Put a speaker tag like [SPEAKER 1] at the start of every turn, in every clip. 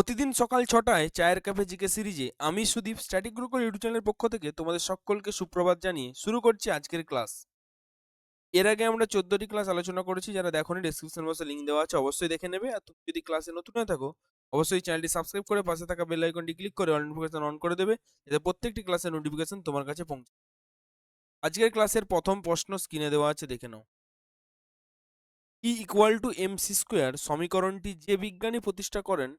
[SPEAKER 1] প্রতিদিন সকাল ছটায় চায়ের কাপে জিকে সিরিজে আমি সুদীপ স্ট্যাটিক গুরুকুল ইউটিউব চ্যানেলের পক্ষ থেকে তোমাদের সকলকে সুপ্রভাত জানিয়ে শুরু করছি আজকের ক্লাস। এর আগে আমরা চোদ্দটি ক্লাস আলোচনা করেছি, যারা দেখোনি ডেসক্রিপশন বক্সে লিঙ্ক দেওয়া আছে, অবশ্যই দেখে নেবে। আর তুমি যদি ক্লাসে নতুন হয়ে থাকো, অবশ্যই চ্যানেলটি সাবস্ক্রাইব করে পাশে থাকা বেল আইকনটি ক্লিক করে অল নোটিফিকেশন অন করে দেবে, যাতে প্রত্যেকটি ক্লাসের নোটিফিকেশন তোমার কাছে পৌঁছে আজকের ক্লাসের প্রথম প্রশ্ন স্ক্রিনে দেওয়া আছে, দেখে নাও। E equal to M C square সমীকরণটি যে বিজ্ঞানী প্রতিষ্ঠা করেন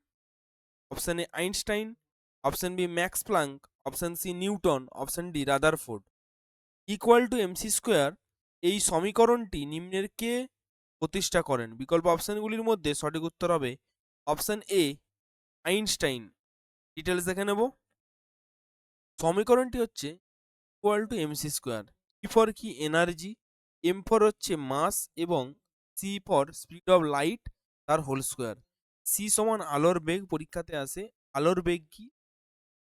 [SPEAKER 1] option A Einstein option B Max Planck option C Newton option D Rutherford equal to MC square এই সমীকরণটি নিম্নের কে প্রতিষ্ঠা করেন? বিকল্প অপশনগুলির মধ্যে সঠিক উত্তর হবে অপশান এ আইনস্টাইন ডিটেলস দেখে নেব। সমীকরণটি হচ্ছে equal to MC square E for কি এনার্জি এম ফর হচ্ছে মাস এবং C for speed of light তার হোল স্কোয়ার সি সমান আলোর বেগ পরীক্ষাতে আসে, আলোর বেগ কি?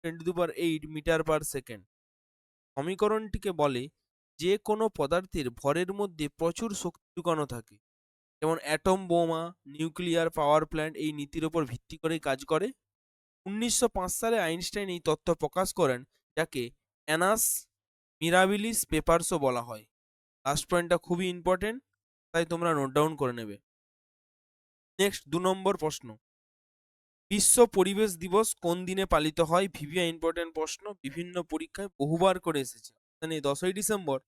[SPEAKER 1] Ten to power eight metre per second. সমীকরণটিকে বলে যে কোনো পদার্থের ভরের মধ্যে প্রচুর শক্তি লুকানো থাকে। যেমন অ্যাটম বোমা, নিউক্লিয়ার পাওয়ার প্ল্যান্ট এই নীতির ওপর ভিত্তি করেই কাজ করে। উনিশশো পাঁচ সালে আইনস্টাইন এই তথ্য প্রকাশ করেন, যাকে অ্যানাস মিরাবিলিস পেপারসও বলা হয়। লাস্ট পয়েন্টটা খুবই ইম্পর্টেন্ট, তাই তোমরা নোট ডাউন করে নেবে। নেক্সট দু নম্বর প্রশ্ন। বিশ্ব পরিবেশ দিবস কোন দিনে পালিত হয়? ভিভিয়া ইম্পর্টেন্ট প্রশ্ন। বিভিন্ন পরীক্ষায় বহুবার করে এসেছে। অপশন এ দশই ডিসেম্বর।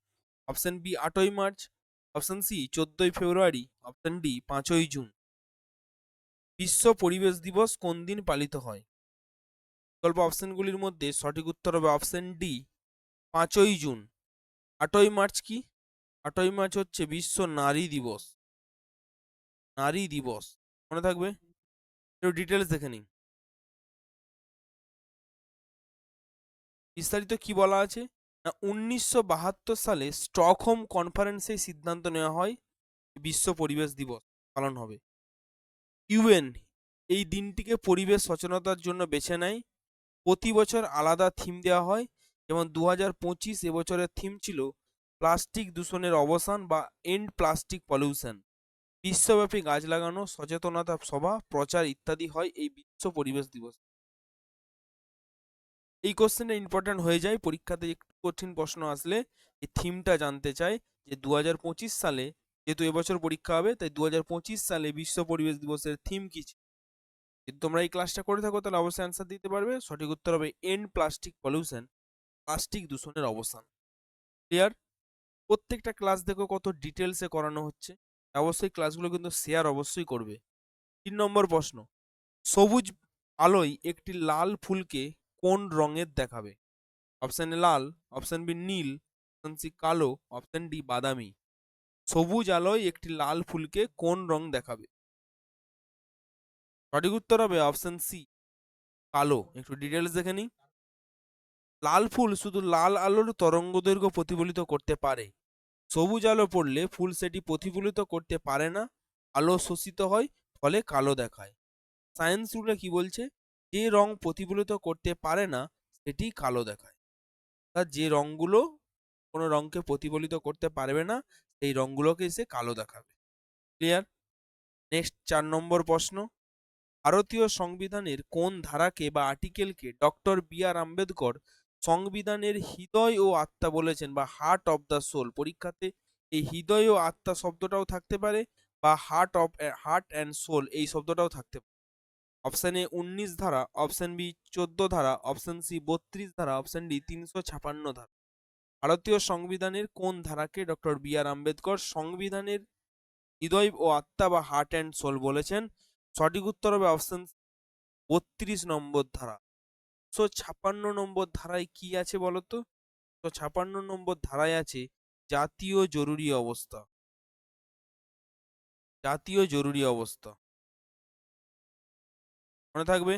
[SPEAKER 1] অপশন বি আটই মার্চ। অপশন সি চোদ্দই ফেব্রুয়ারি। অপশন ডি পাঁচই জুন। বিশ্ব পরিবেশ দিবস কোন দিন পালিত হয়? বিকল্প অপশনগুলির মধ্যে সঠিক উত্তর হবে অপশন ডি পাঁচই জুন। আটই মার্চ কি? আটই মার্চ হচ্ছে বিশ্ব নারী দিবস। নারী দিবস। মনে থাকবে? একটু ডিটেলস দেখে নিই। বিস্তারিত কি বলা আছে? না, উনিশশো বাহাত্তর সালে স্টকহোম কনফারেন্সে সিদ্ধান্ত নেওয়া হয় বিশ্ব পরিবেশ দিবস পালন হবে। ইউএন এই দিনটিকে পরিবেশ সচেতনতার জন্য বেছে নেয়। প্রতি বছর আলাদা থিম দেওয়া হয় যেমন দু হাজার পঁচিশ এবছরের থিম ছিল প্লাস্টিক দূষণের অবসান বা এন্ড প্লাস্টিক পলিউশন। বিশ্বব্যাপী গাছ লাগানো, সচেতনতা সভা, প্রচার ইত্যাদি হয় এই বিশ্ব পরিবেশ দিবস। এই কোশ্চেনটা ইম্পর্ট্যান্ট হয়ে যায়। পরীক্ষাতে একটু কঠিন প্রশ্ন আসলে এই থিমটা জানতে চায় যে দু হাজার পঁচিশ সালে যেহেতু এবছর পরীক্ষা হবে, তাই দু হাজার পঁচিশ সালে বিশ্ব পরিবেশ দিবসের থিম কি ছিল? যদি তোমরা এই ক্লাসটা করে থাকো, তাহলে অবশ্যই অ্যান্সার দিতে পারবে। সঠিক উত্তর হবে এন্ড প্লাস্টিক পলিউশন প্লাস্টিক দূষণের অবসান। ক্লিয়ার প্রত্যেকটা ক্লাস দেখো কত ডিটেলসে করানো হচ্ছে। অবশ্যই ক্লাসগুলো কিন্তু শেয়ার অবশ্যই করবে। তিন নম্বর প্রশ্ন, সবুজ আলোয় একটি লাল ফুলকে কোন রঙের দেখাবে? অপশন এ লাল অপশন বি নীল অপশন সি কালো অপশন ডি বাদামি। সবুজ আলোয় একটি লাল ফুলকে কোন রং দেখাবে? সঠিক উত্তর হবে অপশন সি, কালো। একটু ডিটেলস দেখে নিই। লাল ফুল শুধু লাল আলোর তরঙ্গ দৈর্ঘ্য প্রতিফলিত করতে পারে। সবুজ আলো পড়লে ফুল সেটি প্রতিফলিত করতে পারে না, আলো শোষিত হয়, ফলে কালো দেখায়। সায়েন্স রুলে কি বলছে? যে রং প্রতিফলিত করতে পারে না, সেটি কালো দেখায়। অর্থাৎ যে রঙগুলো কোনো রঙকে প্রতিফলিত করতে পারবে না, সেই রঙগুলোকে সে কালো দেখাবে। ক্লিয়ার? নেক্সট চার নম্বর প্রশ্ন। ভারতীয় সংবিধানের কোন ধারাকে বা আর্টিকেলকে ডক্টর বি আর আম্বেদকর সংবিধানের হৃদয় ও আত্মা বলেছেন বা হার্ট অফ দ্য সোল পরীক্ষাতে এই হৃদয় ও আত্মা শব্দটাও থাকতে পারে বা heart of heart and soul এই শব্দটাও থাকতে পারে। অপশন এ উনিশ ধারা অপশন বি চোদ্দ ধারা অপশন সি বত্রিশ ধারা অপশন ডি তিনশো ছাপান্ন ধারা। ভারতীয় সংবিধানের কোন ধারাকে ডক্টর বি আর আম্বেদকর? সংবিধানের হৃদয় ও আত্মা বা হার্ট অ্যান্ড সোল বলেছেন। সঠিক উত্তর হবে অপশন বত্রিশ নম্বর ধারা। একশো ছাপান্ন নম্বর ধারায় কি আছে বলতো? একশো ছাপান্ন নম্বর ধারায় আছে, জাতীয় জরুরি অবস্থা। জাতীয় জরুরি অবস্থা। মনে থাকবে?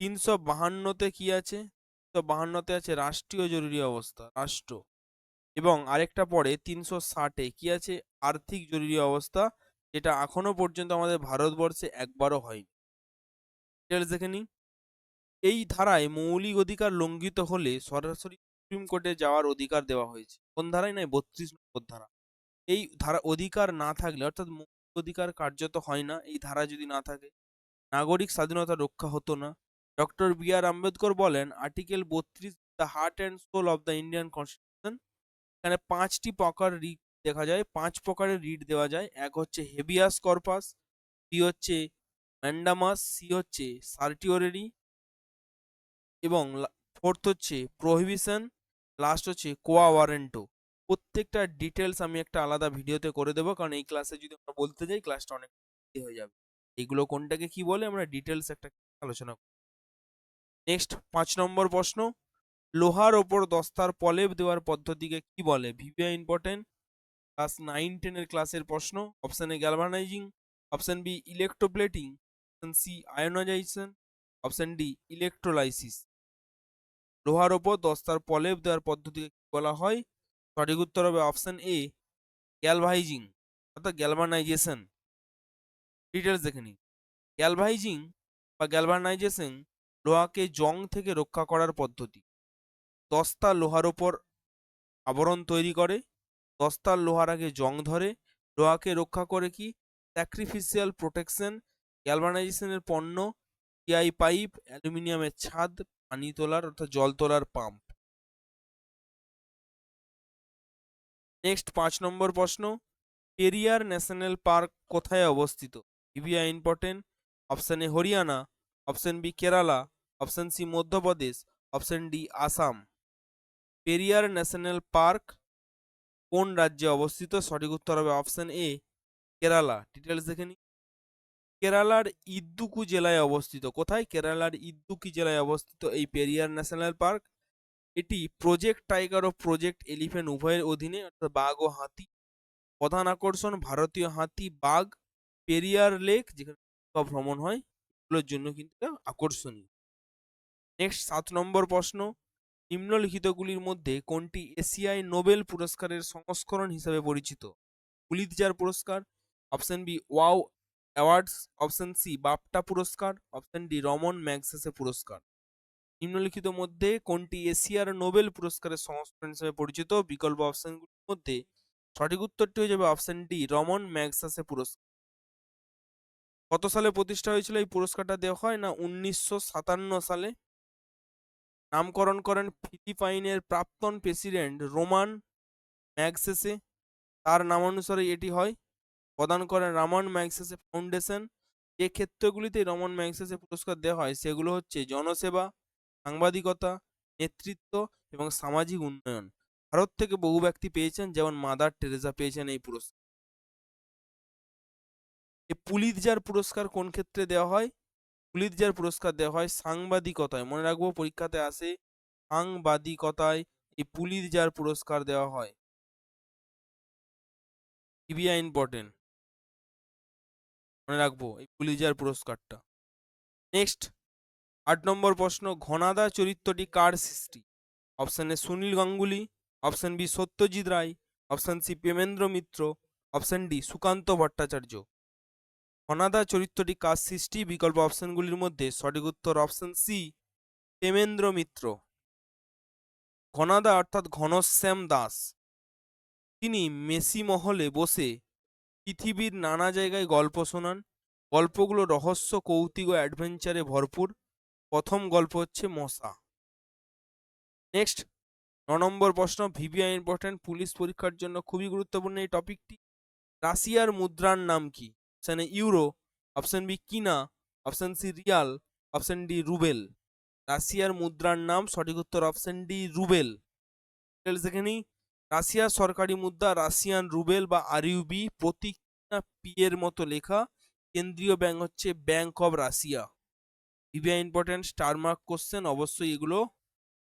[SPEAKER 1] তিনশো বাহান্নতে কি আছে? তিনশো বাহান্নতে আছে রাষ্ট্রীয় জরুরি অবস্থা, রাষ্ট্র। এবং আরেকটা পরে তিনশো ষাটে কি আছে? আর্থিক জরুরি অবস্থা, যেটা এখনও পর্যন্ত আমাদের ভারতবর্ষে একবারও হয়নি। ডিটেলস দেখে নিই। এই ধারায় মৌলিক অধিকার লঙ্ঘিত হলে সরাসরি সুপ্রিম কোর্টে যাওয়ার অধিকার দেওয়া হয়েছে। কোন ধারায় নয়, বত্রিশ নম্বর ধারা। এই ধারা, অধিকার না থাকলে, অর্থাৎ মৌলিক অধিকার কার্যত হয় না, এই ধারা যদি না থাকে, নাগরিক স্বাধীনতা রক্ষা হতো না। ডক্টর বি আর আম্বেদকর বলেন, আর্টিকেল বত্রিশ, the heart and soul of the Indian constitution, এখানে পাঁচটি প্রকার রিট দেখা যায়। পাঁচ প্রকারের রিট দেওয়া যায়। এক হচ্ছে হেভিয়াস কর্পাস, বি হচ্ছে ম্যান্ডামাস, সি হচ্ছে সার্টিওরেরি এবং ফোর্থ হচ্ছে প্রহিবিশন লাস্ট হচ্ছে কোয়া ওয়ারেন্টো প্রত্যেকটা ডিটেলস আমি একটা আলাদা ভিডিওতে করে দেবো, কারণ এই ক্লাসে যদি আমরা বলতে যাই ক্লাসটা অনেক হয়ে যাবে। এগুলো কোনটাকে কি বলে? আমরা ডিটেলস একটা আলোচনা করব নেক্সট পাঁচ নম্বর প্রশ্ন। লোহার ওপর দস্তার পলেপ দেওয়ার পদ্ধতিকে কি বলে? ভিভিয়া ইম্পর্টেন্ট ক্লাস নাইন টেনের ক্লাসের প্রশ্ন। Option A galvanising option B electroplating option C ionisation option D electrolysis লোহার ওপর দস্তার পলেপ দেওয়ার পদ্ধতিকে বলা হয়। সঠিক উত্তর হবে অপশন এ গ্যালভাইজিং অর্থাৎ গ্যালভানাইজেশন ডিটেলস দেখে নিই। গ্যালভাইজিং বা গ্যালভানাইজেশন লোহাকে জং থেকে রক্ষা করার পদ্ধতি। দস্তা লোহার ওপর আবরণ তৈরি করে। দস্তার লোহার আগে জং ধরে। লোহাকে রক্ষা করে কি? স্যাক্রিফিসিয়াল প্রোটেকশন গ্যালভানাইজেশনের পণ্য টিআই পাইপ অ্যালুমিনিয়ামের ছাদ পানি তোলার অর্থাৎ জল তোলার পাম্প নেক্সট পাঁচ নম্বর প্রশ্ন পেরিয়ার ন্যাশনাল পার্ক কোথায় অবস্থিত? ইভিয়া important option A Haryana option B Kerala option C Madhya Pradesh option D Assam. Periyar national park কোন রাজ্যে অবস্থিত? সঠিক উত্তর হবে অপশন এ কেরালা। ডিটেলস দেখে নিই কেরালার ইদ্দুকু জেলায় অবস্থিত। কোথায়? কেরালার ইদ্দুকি জেলায় অবস্থিত এই পেরিয়ার ন্যাশনাল পার্ক। এটি প্রজেক্ট টাইগার ও প্রজেক্ট এলিফ্যান্ট উভয়ের অধীনে, অর্থাৎ বাঘ ও হাতি। প্রধান আকর্ষণ ভারতীয় হাতি, বাঘ, পেরিয়ার লেক, যেখানে ভ্রমণ হয়। এগুলোর জন্য কিন্তু আকর্ষণীয়। নেক্সট, সাত নম্বর প্রশ্ন। নিম্নলিখিতগুলির মধ্যে কোনটি এশিয়ায় নোবেল পুরস্কারের সংস্করণ হিসাবে পরিচিত? পুলিৎজার পুরস্কার, option B, wow awards, option C BAFTA পুরস্কার, অপশন ডি, রমন ম্যাগসেসে পুরস্কার। নিম্নলিখিত মধ্যে কোনটি এশিয়ার নোবেল পুরস্কারের সংস্করণ হিসেবে পরিচিত? বিকল্প অপশনগুলির মধ্যে সঠিক উত্তরটি হয়ে যাবে অপশন ডি, রমন ম্যাগসাসে পুরস্কার। কত সালে প্রতিষ্ঠা হয়েছিল? এই পুরস্কারটা দেওয়া হয় না, উনিশশো সাতান্ন সালে। নামকরণ করেন ফিলিপাইনের প্রাক্তন প্রেসিডেন্ট রোমান ম্যাগসেসে। তার নামানুসারে এটি হয় প্রদান করেন রামান ম্যাগসেসে ফাউন্ডেশন। যে ক্ষেত্রগুলিতে রমন ম্যাগসেসে পুরস্কার দেওয়া হয়, সেগুলো হচ্ছে জনসেবা, সাংবাদিকতা, নেতৃত্ব এবং সামাজিক উন্নয়ন। ভারত থেকে বহু ব্যক্তি পেয়েছেন, যেমন মাদার টেরেসা পেয়েছেন এই পুরস্কার। এই পুলিৎজার পুরস্কার কোন ক্ষেত্রে দেওয়া হয়? পুলিৎজার পুরস্কার দেওয়া হয় সাংবাদিকতায়। মনে রাখব, পরীক্ষাতে আসে সাংবাদিকতায় এই পুলিৎজার পুরস্কার দেওয়া হয়। ইভিয়া ইম্পর্টেন্ট। মনে রাখব, এই পুলিৎজার পুরস্কারটা। নেক্সট আট নম্বর প্রশ্ন, ঘনাদা চরিত্রটি কার সৃষ্টি? Option A Sunil Ganguly. Option B Satyajit Ray. Option C Premendra Mitra. Option D Sukanta Bhattacharya. Ghanada চরিত্রটি কার সৃষ্টি? বিকল্প অপশনগুলির মধ্যে সঠিক উত্তর অপশন সি প্রেমেন্দ্র মিত্র। ঘনাদা অর্থাৎ ঘনশ্যাম দাস। তিনি মেসি মহলে বসে পৃথিবীর নানা জায়গায় গল্প শোনান গল্পগুলো রহস্য, কৌতুক ও অ্যাডভেঞ্চারে ভরপুর। প্রথম গল্প হচ্ছে মশা। নেক্সট ন নম্বর প্রশ্ন ভিভিআই ইম্পর্টেন্ট পুলিশ পরীক্ষার জন্য খুবই গুরুত্বপূর্ণ এই টপিকটি রাশিয়ার মুদ্রার নাম কি? Option A euro option B kina option C rial option D rouble রাশিয়ার মুদ্রার নাম, সঠিক উত্তর অপশন ডি রুবেল দেখে রাশিয়ার সরকারি মুদ্রা রাশিয়ান রুবেল বা আরইউবি প্রতীক পি এর মতো লেখা। কেন্দ্রীয় ব্যাংক হচ্ছে bank of Russia VVI important star mark question অবশ্যই এগুলো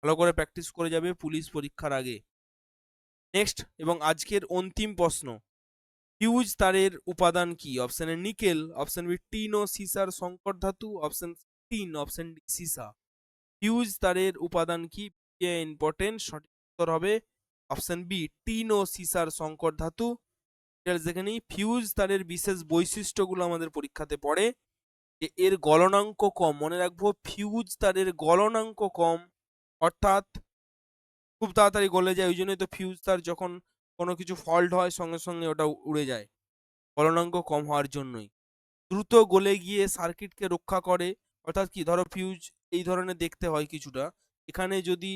[SPEAKER 1] ভালো করে প্র্যাকটিস করে যাবে পুলিশ পরীক্ষার আগে। নেক্সট এবং আজকের অন্তিম প্রশ্ন। হিউজ তারের উপাদান কি? Option A nickel option B tin ও সিসার সংকর ধাতু। অপশন টিন অপশন ডি সিসা হিউজ তারের উপাদান কি? ইম্পর্টেন্ট সঠিক উত্তর হবে। অপশন বি টিন ও সিসার সংকর ধাতু। নিই। ফিউজ তারের বিশেষ বৈশিষ্ট্যগুলো আমাদের পরীক্ষাতে পড়ে। যে এর গলনাঙ্ক কম, মনে রাখব ফিউজ তারের গলনাঙ্ক কম, অর্থাৎ খুব তাড়াতাড়ি গলে যায়, ওই জন্যই তো ফিউজ তার যখন কোনো কিছু ফল্ট হয়, সঙ্গে সঙ্গে ওটা উড়ে যায়। গলনাঙ্ক কম হওয়ার জন্যই। দ্রুত গলে গিয়ে সার্কিটকে রক্ষা করে, অর্থাৎ কি? ধরো ফিউজ এই ধরনের দেখতে হয় কিছুটা। এখানে যদি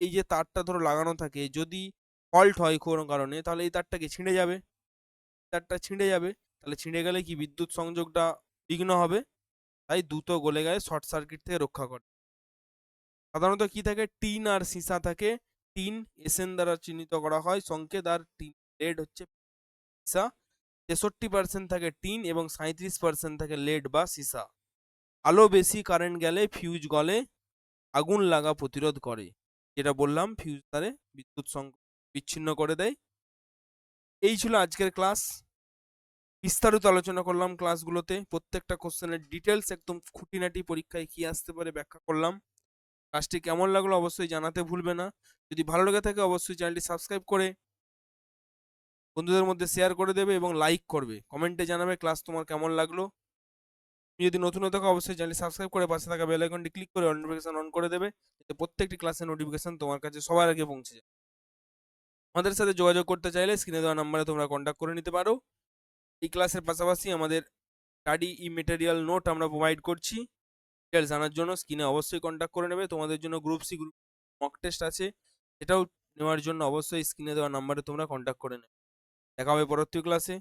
[SPEAKER 1] এই যে তারটা ধরো লাগানো থাকে, যদি ফল্ট হয় কোনো কারণে, তাহলে এই তারটাকে ছিঁড়ে যাবে। তারটা ছিঁড়ে যাবে, তাহলে ছিঁড়ে গেলে কি বিদ্যুৎ সংযোগটা বিঘ্ন হবে? তাই দ্রুত গলে গেলে শর্ট সার্কিট থেকে রক্ষা করে। সাধারণত কি থাকে? টিন আর সিসা থাকে। টিন এসএন দ্বারা চিহ্নিত করা হয়। সংকেত আর টিন, লেড হচ্ছে সীসা। তেষট্টি পার্সেন্ট থাকে টিন এবং সাঁত্রিশ পার্সেন্ট থাকে লেড বা সিসা। আলো বেশি কারেন্ট গেলে ফিউজ গলে, আগুন লাগা প্রতিরোধ করে। যেটা বললাম ফিউজ তারে বিদ্যুৎ বিচ্ছিন্ন করে দেয়। এই ছিল আজকের ক্লাস। বিস্তারিত আলোচনা করলাম ক্লাসগুলোতে। প্রত্যেকটা কোশ্চেনের ডিটেলস একদম খুঁটিনাটি পরীক্ষায় কি আসতে পারে ব্যাখ্যা করলাম। ক্লাসটি কেমন লাগল অবশ্যই জানাতে ভুলবে না। যদি ভালো লেগে থাকে অবশ্যই চ্যানেলটি সাবস্ক্রাইব করে বন্ধুদের মধ্যে শেয়ার করে দেবে এবং লাইক করবে। কমেন্টে জানাবে ক্লাস তোমার কেমন লাগল। তুমি যদি নতুন থাকো অবশ্যই চ্যানেলটি সাবস্ক্রাইব করে পাশে থাকা বেল আইকনটি ক্লিক করে নোটিফিকেশন অন করে দেবে। যাতে প্রত্যেকটি ক্লাসের নোটিফিকেশন তোমার কাছে সবার আগে পৌঁছে যায় আমাদের সাথে যোগাযোগ করতে চাইলে স্ক্রিনে দেওয়া নাম্বারে তোমরা কন্ট্যাক্ট করে নিতে পারো। এই ক্লাসের পাশাপাশি আমাদের স্টাডি ই মেটেরিয়াল নোট আমরা প্রোভাইড করছি। ডিটেলস জানার জন্য স্ক্রিনে অবশ্যই কন্ট্যাক্ট করে নেবে। তোমাদের জন্য group C group mock test আছে। এটাও নেওয়ার জন্য অবশ্যই স্ক্রিনে দেওয়া নাম্বারে তোমরা কন্ট্যাক্ট করে নেবে। দেখা হবে পরবর্তী ক্লাসে